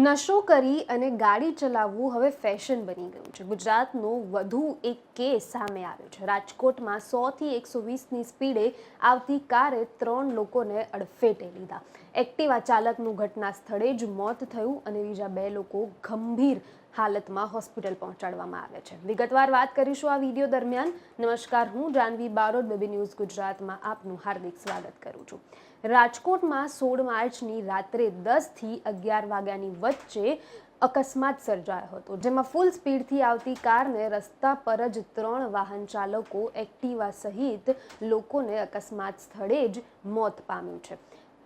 નશો કરી અને ગાડી ચલાવવું હવે ફેશન બની ગયું છે. ગુજરાતનો વધુ એક કેસ સામે આવ્યો છે. રાજકોટમાં સોથી એકસો વીસની સ્પીડે આવતી કારે ત્રણ લોકોને અડફેટે લીધા. એક્ટિવા ચાલકનું ઘટના સ્થળે જ મોત થયું અને બીજા બે લોકો ગંભીર હાલતમાં હોસ્પિટલ પહોંચાડવામાં આવે છે. વિગતવાર વાત કરીશું આ વીડિયો દરમિયાન. નમસ્કાર, હું જાનવી બારોડ બેબી ન્યૂઝ ગુજરાતમાં આપનું હાર્દિક સ્વાગત કરું છું. રાજકોટમાં સોળ માર્ચની રાત્રે દસથી અગિયાર વાગ્યાની વચ્ચે અકસ્માત સર્જાયો હતો, જેમાં ફૂલ સ્પીડથી આવતી કારને રસ્તા પર જ ત્રણ વાહન ચાલકો એક્ટિવા સહિત લોકોને અકસ્માત સ્થળે જ મોત પામ્યું છે.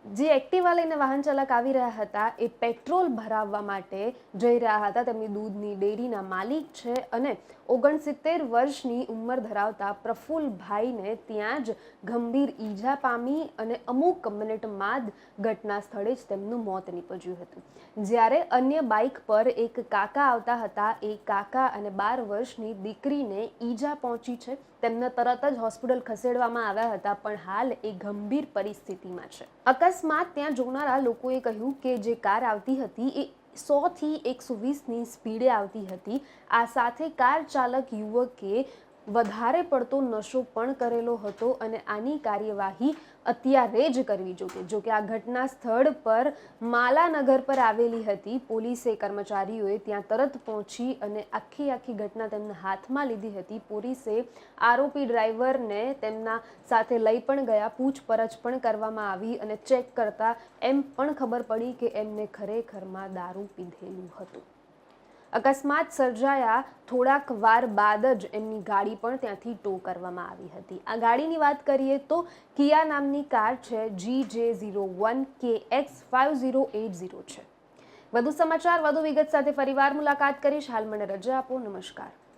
જે એક્ટિવા લઈને વાહન ચાલક આવી રહ્યા હતા, એ પેટ્રોલ ભરાવવા માટે જઈ રહ્યા હતા. તેમની દૂધની ડેરીના માલિક છે અને ઓગણસિત્તેર વર્ષની ઉંમર ધરાવતા પ્રફુલભાઈને ત્યાં જ ગંભીર ઈજા પામી અને અમુક મિનિટમાં જ ઘટના સ્થળે જ તેમનું મોત નીપજ્યું હતું. જ્યારે અન્ય બાઇક પર એક કાકા આવતા હતા, એ કાકા અને બાર વર્ષની દીકરીને ઈજા પહોંચી છે. તેમને તરત જ હોસ્પિટલ ખસેડવામાં આવ્યા હતા, પણ હાલ એ ગંભીર પરિસ્થિતિમાં છે. અકસ્માત ત્યાં જોનારા લોકોએ કહ્યું કે જે કાર આવતી હતી એ સોથી એકસો વીસની સ્પીડે આવતી હતી. આ સાથે કાર ચાલક યુવકે વધારે પડતો નશો પણ કરેલો હતો અને આની કાર્યવાહી અત્યારે જ કરવી જોઈએ જોકે આ ઘટના સ્થળ પર માલાનગર પર આવેલી હતી. પોલીસે કર્મચારીઓએ ત્યાં તરત પહોંચી અને આખી આખી ઘટના તેમના હાથમાં લીધી હતી. પોલીસે આરોપી ડ્રાઈવરને તેમના સાથે લઈ પણ ગયા, પૂછપરછ પણ કરવામાં આવી અને ચેક કરતા એમ પણ ખબર પડી કે એમને ખરેખરમાં દારૂ પીધેલું હતું. અકસ્માત સર્જાયા થોડાક વાર બાદ જ એમની ગાડી પણ ત્યાંથી ટો કરવામાં આવી હતી. આ ગાડીની વાત કરીએ તો કિયા નામની કાર છે જી જે zero one K X five zero eight zero છે. વધુ સમાચાર, વધુ વિગત સાથે ફરીવાર મુલાકાત કરીશ. હાલ મને રજા આપો. નમસ્કાર.